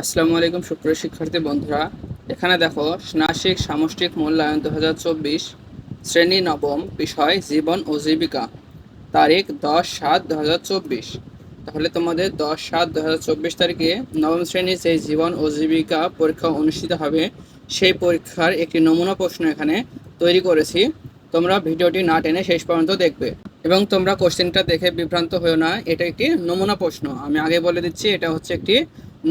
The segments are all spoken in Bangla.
আসসালামু আলাইকুম, সুপ্রিয় শিক্ষার্থী বন্ধুরা। এখানে দেখো স্নাসিক সামষ্টিক মূল্যায়ন দু হাজার চব্বিশ, শ্রেণি নবম বিষয়, জীবন ও জীবিকা, তারিখ দশ সাত দু হাজার চব্বিশ। তাহলে তোমাদের দশ সাত দু হাজার চব্বিশ তারিখে নবম শ্রেণির যে জীবন ও জীবিকা পরীক্ষা অনুষ্ঠিত হবে, সেই পরীক্ষার একটি নমুনা প্রশ্ন এখানে তৈরি করেছি। তোমরা ভিডিওটি না টেনে শেষ পর্যন্ত দেখবে। এবং তোমরা কোশ্চেনটা দেখে বিভ্রান্ত হয়েও না, এটা একটি নমুনা প্রশ্ন। আমি আগে বলে দিচ্ছি, এটা হচ্ছে একটি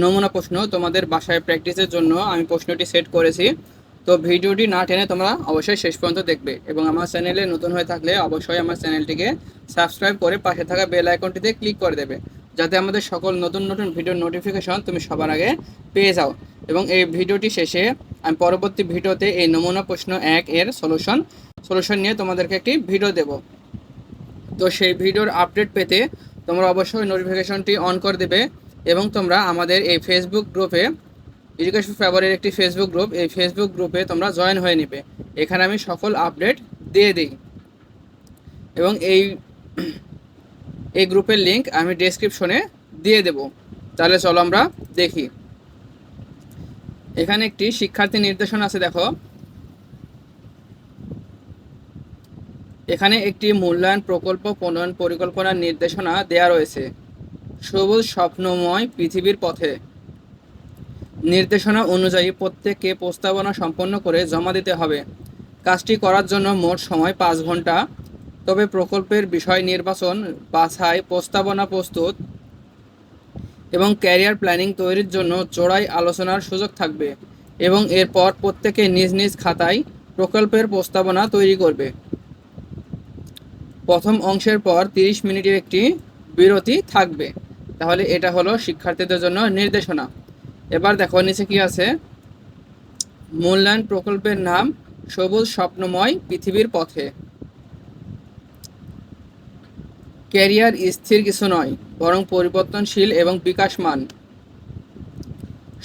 নমুনা প্রশ্ন তোমাদের বাসায় প্র্যাকটিসের জন্য আমি প্রশ্নটি সেট করেছি। তো ভিডিওটি না টেনে তোমরা অবশ্যই শেষ পর্যন্ত দেখবে এবং আমার চ্যানেলে নতুন হয়ে থাকলে অবশ্যই আমার চ্যানেলটিকে সাবস্ক্রাইব করে পাশে থাকা বেল আইকনটিতে ক্লিক করে দেবে। যাতে আমাদের সকল নতুন নতুন ভিডিওর নোটিফিকেশন তুমি সবার আগে পেয়ে যাও। এবং এই ভিডিওটি শেষে আমি পরবর্তী ভিডিওতে এই নমুনা প্রশ্ন এক এর সলিউশন সলিউশন নিয়ে তোমাদেরকে একটি ভিডিও দেব। তো সেই ভিডিওর আপডেট পেতে তোমরা অবশ্যই নোটিফিকেশনটি অন করে দেবে। এবং তোমরা আমাদের এই ফেসবুক গ্রুপে এডুকেশন ফেভারের একটি ফেসবুক গ্রুপ এই ফেসবুক গ্রুপে তোমরা জয়েন হয়ে নেবে। এখানে আমি সকল আপডেট দিয়ে দিই। এবং এই এই গ্রুপের লিংক আমি ডেসক্রিপশনে দিয়ে দেব। তাহলে চলো আমরা দেখি। এখানে একটি শিক্ষার্থী নির্দেশনা আছে, দেখো। এখানে একটি মূল্যায়ন প্রকল্প প্রণয়ন পরিকল্পনার নির্দেশনা দেয়া রয়েছে। সবুজ স্বপ্নময় পৃথিবীর পথে। নির্দেশনা অনুযায়ী প্রত্যেককে প্রস্তাবনা সম্পন্ন করে জমা দিতে হবে। কাজটি করার জন্য মোট সময় পাঁচ ঘণ্টা। তবে প্রকল্পের বিষয় নির্বাচন, বাছাই, প্রস্তাবনা প্রস্তুত এবং ক্যারিয়ার প্ল্যানিং তৈরির জন্য চোড়াই আলোচনার সুযোগ থাকবে এবং এরপর প্রত্যেকে নিজ নিজ খাতায় প্রকল্পের প্রস্তাবনা তৈরি করবে। প্রথম অংশের পর তিরিশ মিনিটের একটি বিরতি থাকবে। তাহলে এটা হলো শিক্ষার্থীদের জন্য নির্দেশনা। এবার দেখো নিচে কি আছে? মূল্যায়ন প্রকল্পের নাম সবুজ স্বপ্নময় পৃথিবীর পথে। ক্যারিয়ার স্থির কিছু নয়, বরং পরিবর্তনশীল এবং বিকাশমান।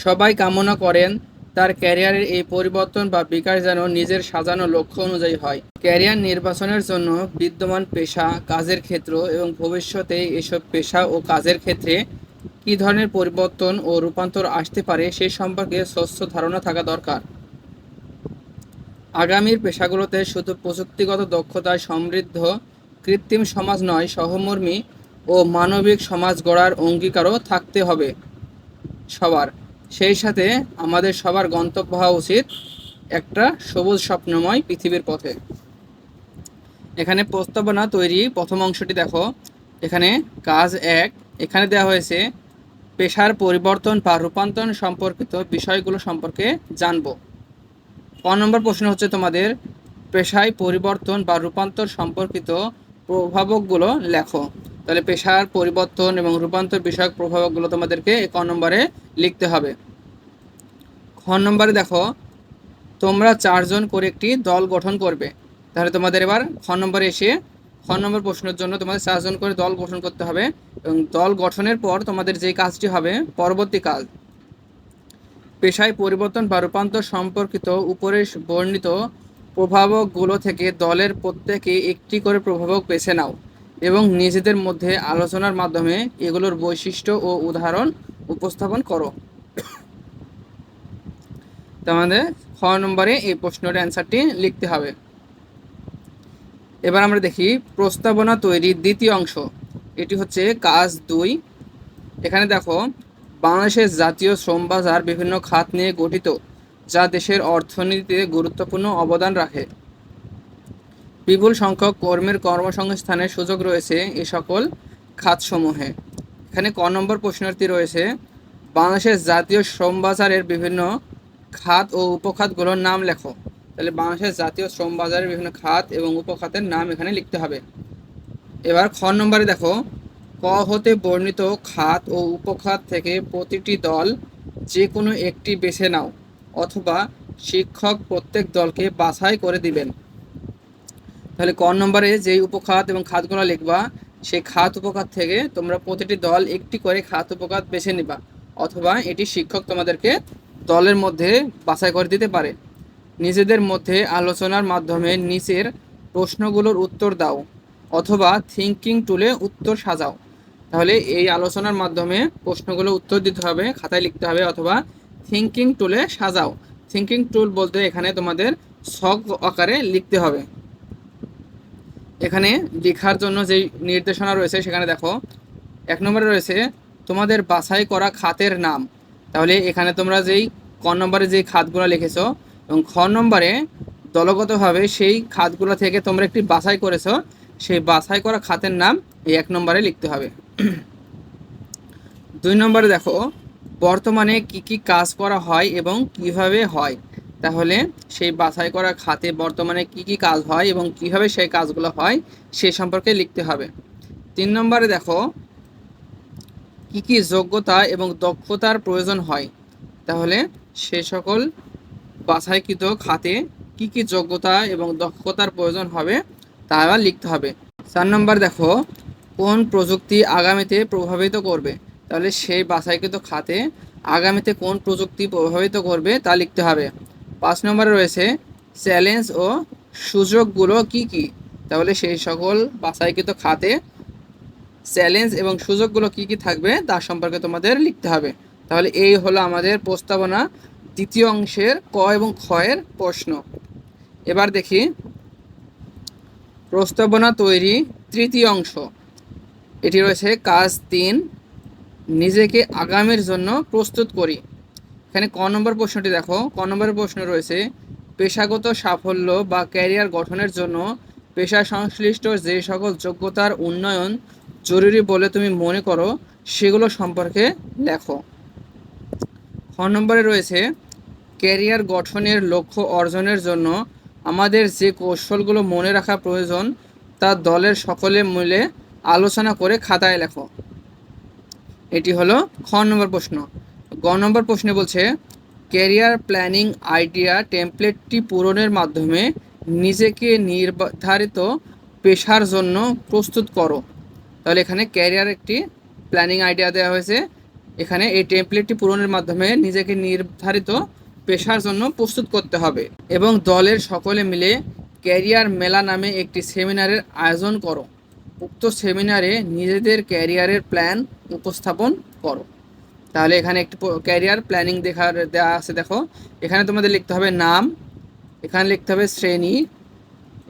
সবাই কামনা করেন তার ক্যারিয়ারের এই পরিবর্তন বা বিকাশ যেন নিজের সাজানো লক্ষ্য অনুযায়ী হয়। ক্যারিয়ার নির্বাচনের জন্য বিদ্যমান পেশা, কাজের ক্ষেত্র এবং ভবিষ্যতে এসব পেশা ও কাজের ক্ষেত্রে কী ধরনের পরিবর্তন ও রূপান্তর আসতে পারে সে সম্পর্কে স্বচ্ছ ধারণা থাকা দরকার। আগামীর পেশাগুলোতে শুধু প্রযুক্তিগত দক্ষতায় সমৃদ্ধ, কৃত্রিম সমাজ নয়, সহমর্মী ও মানবিক সমাজ গড়ার অঙ্গীকারও থাকতে হবে সবার। সেই সাথে আমাদের সবার গন্তব্য হওয়া উচিত একটা সবুজ স্বপ্নময় পৃথিবীর পথে। এখানে প্রস্তাবনা তৈরি, প্রথম অংশটি দেখো। এখানে কাজ এক, এখানে দেওয়া হয়েছে, পেশার পরিবর্তন বা রূপান্তর সম্পর্কিত বিষয়গুলো সম্পর্কে জানব। ক নম্বর প্রশ্ন হচ্ছে তোমাদের, পেশায় পরিবর্তন বা রূপান্তর সম্পর্কিত প্রভাবকগুলো লেখো। তাহলে পেশার পরিবর্তন এবং রূপান্তর বিষয়ক প্রভাবকগুলো তোমাদেরকে ক নম্বরে লিখতে হবে। খ নম্বরে দেখো, তোমরা চারজন করে একটি দল গঠন করবে। তাহলে তোমাদের এবার খ নম্বরে এসে খ নম্বর প্রশ্নের জন্য তোমাদের চারজন করে দল গঠন করতে হবে এবং দল গঠনের পর তোমাদের যে কাজটি হবে, পরবর্তী কাজ। পেশায় পরিবর্তন বা রূপান্তর সম্পর্কিত উপরে বর্ণিত প্রভাবকগুলো থেকে দলের প্রত্যেকে একটি করে প্রভাবক বেছে নাও। এবং নিজেদের মধ্যে আলোচনার মাধ্যমে এগুলোর বৈশিষ্ট্য ও উদাহরণ উপস্থাপন করো। তোমাদের খ নম্বরে এই প্রশ্নটার অ্যান্সারটি লিখতে হবে। এবার আমরা দেখি প্রস্তাবনা তৈরির দ্বিতীয় অংশ। এটি হচ্ছে কাজ দুই। এখানে দেখো, বাংলাদেশের জাতীয় শ্রম বাজার বিভিন্ন খাত নিয়ে গঠিত, যা দেশের অর্থনীতিতে গুরুত্বপূর্ণ অবদান রাখে। বিপুল সংখ্যক কর্মীর কর্মসংস্থানের সুযোগ রয়েছে এ সকল খাতসমূহে। এখানে ক নম্বর প্রশ্নটি রয়েছে, বাংলাদেশের জাতীয় শ্রম বাজারের বিভিন্ন খাত ও উপখাতগুলোর নাম লেখো। তাহলে বাংলাদেশের জাতীয় শ্রম বাজারের বিভিন্ন খাত এবং উপখাতের নাম এখানে লিখতে হবে। এবার খ নম্বরে দেখো, ক হতে বর্ণিত খাত ও উপখাত থেকে প্রতিটি দল যে কোনো একটি বেছে নাও অথবা শিক্ষক প্রত্যেক দলকে বাছাই করে দিবেন। তাহলে ক নম্বরে যেই উপখাত এবং খাতগুলো লিখবা, সেই খাত উপখাত থেকে তোমরা প্রতিটি দল একটি করে খাত উপখাত বেছে নিবা, অথবা এটি শিক্ষক তোমাদেরকে দলের মধ্যে বাছাই করে দিতে পারে। নিজেদের মধ্যে আলোচনার মাধ্যমে নিচের প্রশ্নগুলোর উত্তর দাও, অথবা থিঙ্কিং টুলে উত্তর সাজাও। তাহলে এই আলোচনার মাধ্যমে প্রশ্নগুলো উত্তর দিতে হবে, খাতায় লিখতে হবে, অথবা থিঙ্কিং টুলে সাজাও। থিঙ্কিং টুল বলতে এখানে তোমাদের শখ আকারে লিখতে হবে। এখানে লেখার জন্য যেই নির্দেশনা রয়েছে, সেখানে দেখো, এক নম্বরে রয়েছে, তোমাদের বাছাই করা খাতের নাম। তাহলে এখানে তোমরা যেই ক নম্বরে যেই খাতগুলো লিখেছো এবং খ নম্বরে দলগতভাবে সেই খাতগুলো থেকে তোমরা একটি বাছাই করেছ, সেই বাছাই করা খাতের নাম এই এক নম্বরে লিখতে হবে। দুই নম্বরে দেখো, বর্তমানে কি কি কাজ করা হয় এবং কীভাবে হয়। তাহলে সেই বাছাই করা খাতে বর্তমানে কি কি কাজ হয় এবং কীভাবে সেই কাজগুলো হয় সে সম্পর্কে লিখতে হবে। তিন নম্বরে দেখো, কি কি যোগ্যতা এবং দক্ষতার প্রয়োজন হয়। তাহলে সে সকল বাছাইকৃত খাতে কি কি যোগ্যতা এবং দক্ষতার প্রয়োজন হবে তা আবার লিখতে হবে। চার নম্বর দেখো, কোন প্রযুক্তি আগামীতে প্রভাবিত করবে? তাহলে সেই বাছাইকৃত খাতে আগামীতে কোন প্রযুক্তি প্রভাবিত করবে তা লিখতে হবে। পাঁচ নম্বরে রয়েছে, চ্যালেঞ্জ ও সুযোগগুলো কি কি? তাহলে সেই সকল বাছাইকৃত খাতে চ্যালেঞ্জ এবং সুযোগগুলো কি কি থাকবে তার সম্পর্কে তোমাদের লিখতে হবে। তাহলে এই হলো আমাদের প্রস্তাবনা দ্বিতীয় অংশের ক এবং এর প্রশ্ন। এবার দেখি, প্রস্তাবনা তৈরি তৃতীয় অংশ। এটি রয়েছে কাজ তিন, নিজেকে আগামীর জন্য প্রস্তুত করি। এখানে ক নম্বর প্রশ্নটি দেখো। ক নম্বরের প্রশ্ন রয়েছে, পেশাগত সাফল্য বা ক্যারিয়ার গঠনের জন্য পেশা সংশ্লিষ্ট যে সকল যোগ্যতার উন্নয়ন জরুরি বলে তুমি মনে করো, সেগুলো সম্পর্কে লেখো। খ নম্বরে রয়েছে, ক্যারিয়ার গঠনের লক্ষ্য অর্জনের জন্য আমাদের যে কৌশলগুলো মনে রাখা প্রয়োজন, তা দলের সকলে মিলে আলোচনা করে খাতায় লেখো। এটি হলো খ নম্বর প্রশ্ন। গ নম্বর প্রশ্নে বলছে ক্যারিয়ার প্ল্যানিং আইডিয়া টেমপ্লেটটি পূরণের মাধ্যমে নিজেকে নির্ধারিত পেশার জন্য প্রস্তুত করো। তাহলে এখানে ক্যারিয়ার একটি প্ল্যানিং আইডিয়া দেওয়া হয়েছে। এখানে এই টেমপ্লেটটি পূরণের মাধ্যমে নিজেকে নির্ধারিত পেশার জন্য প্রস্তুত করতে হবে এবং দলের সকলে মিলে ক্যারিয়ার মেলা নামে একটি সেমিনারের আয়োজন করো। উক্ত সেমিনারে নিজেদের ক্যারিয়ারের প্ল্যান উপস্থাপন করো। তাহলে এখানে একটি ক্যারিয়ার প্ল্যানিং দেখার দেওয়া আছে, দেখো। এখানে তোমাদের লিখতে হবে নাম, এখানে লিখতে হবে শ্রেণি,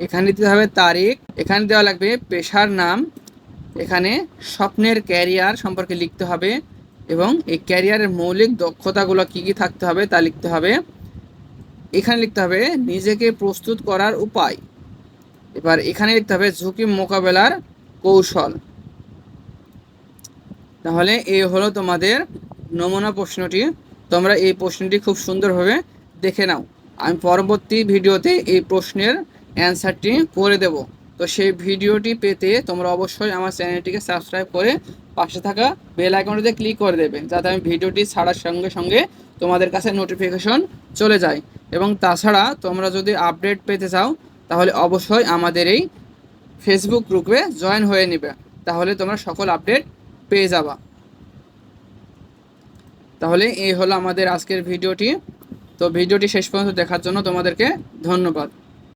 এখানে দিতে হবে তারিখ, এখানে দেওয়া লাগবে পেশার নাম, এখানে স্বপ্নের ক্যারিয়ার সম্পর্কে লিখতে হবে এবং এই ক্যারিয়ারের মৌলিক দক্ষতাগুলো কী কী থাকতে হবে তা লিখতে হবে। এখানে লিখতে হবে নিজেকে প্রস্তুত করার উপায়। এবার এখানে লিখতে হবে ঝুঁকি মোকাবেলার কৌশল। তাহলে এ হলো তোমাদের নমুনা প্রশ্নটি, তোমরা এই প্রশ্নটি খুব সুন্দরভাবে দেখে নাও। আমি পরবর্তী ভিডিওতে এই প্রশ্নের অ্যান্সারটি করে দেব। তো সেই ভিডিওটি পেতে তোমরা অবশ্যই আমার চ্যানেলটিকে সাবস্ক্রাইব করে পাশে থাকা বেল আইকনটিতে ক্লিক করে দেবে, যাতে আমি ভিডিওটি ছাড়ার সঙ্গে সঙ্গে তোমাদের কাছে নোটিফিকেশন চলে যায়। এবং তাছাড়া তোমরা যদি আপডেট পেতে চাও, তাহলে অবশ্যই আমাদের এই ফেসবুক গ্রুপে জয়েন হয়ে নেবে। তাহলে তোমরা সকল আপডেট পেয়ে যাবা। তাহলে এই হলো আমাদের আজকের ভিডিওটি। তো ভিডিওটি শেষ পর্যন্ত দেখার জন্য তোমাদেরকে ধন্যবাদ।